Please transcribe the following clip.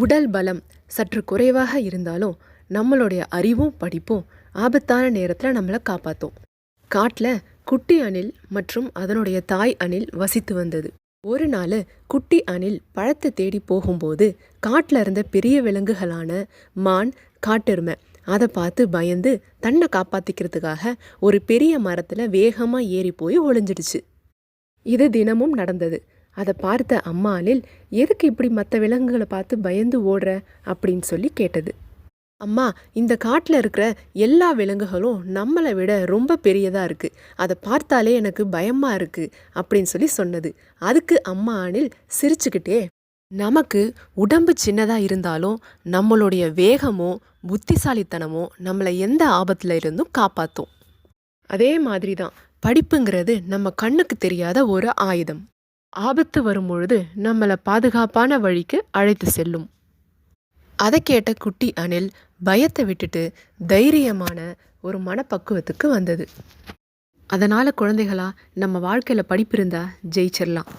உடல் பலம் சற்று குறைவாக இருந்தாலும் நம்மளுடைய அறிவும் படிப்பும் ஆபத்தான நேரத்தில் நம்மளை காப்பாற்றும் காட்டில் குட்டி அணில் மற்றும் அதனுடைய தாய் அணில் வசித்து வந்தது. ஒரு நாள் குட்டி அணில் பழத்தை தேடி போகும்போது காட்டில் இருந்த பெரிய விலங்குகளான மான் காட்டெருமை அதை பார்த்து பயந்து தன்னை காப்பாற்றிக்கிறதுக்காக ஒரு பெரிய மரத்தில் வேகமாக ஏறி போய் ஒளிஞ்சிடுச்சு. இது தினமும் நடந்தது. அதை பார்த்த அம்மா அணில் எதுக்கு இப்படி மற்ற விலங்குகளை பார்த்து பயந்து ஓடுற? அப்படின்னு சொல்லி கேட்டது. அம்மா இந்த காட்டில் இருக்கிற எல்லா விலங்குகளும் நம்மளை விட ரொம்ப பெரியதாக இருக்குது அதை பார்த்தாலே எனக்கு பயமாக இருக்குது அப்படின்னு சொல்லி சொன்னது. அதுக்கு அம்மா அணில் சிரிச்சுக்கிட்டே நமக்கு உடம்பு சின்னதாக இருந்தாலும் நம்மளுடைய வேகமோ புத்திசாலித்தனமோ நம்மளை எந்த ஆபத்தில் இருந்தும் காப்பாற்றும் அதே மாதிரி தான் படிப்புங்கிறது நம்ம கண்ணுக்கு தெரியாத ஒரு ஆயுதம். ஆபத்து வரும்பொழுது நம்மளை பாதுகாப்பான வழிக்கு அழைத்து செல்லும். அதை கேட்ட குட்டி அணில் பயத்தை விட்டுட்டு தைரியமான ஒரு மனப்பக்குவத்துக்கு வந்தது. அதனால் குழந்தைகளா நம்ம வாழ்க்கையில் படிப்பு இருந்தால் ஜெயிச்சிடலாம்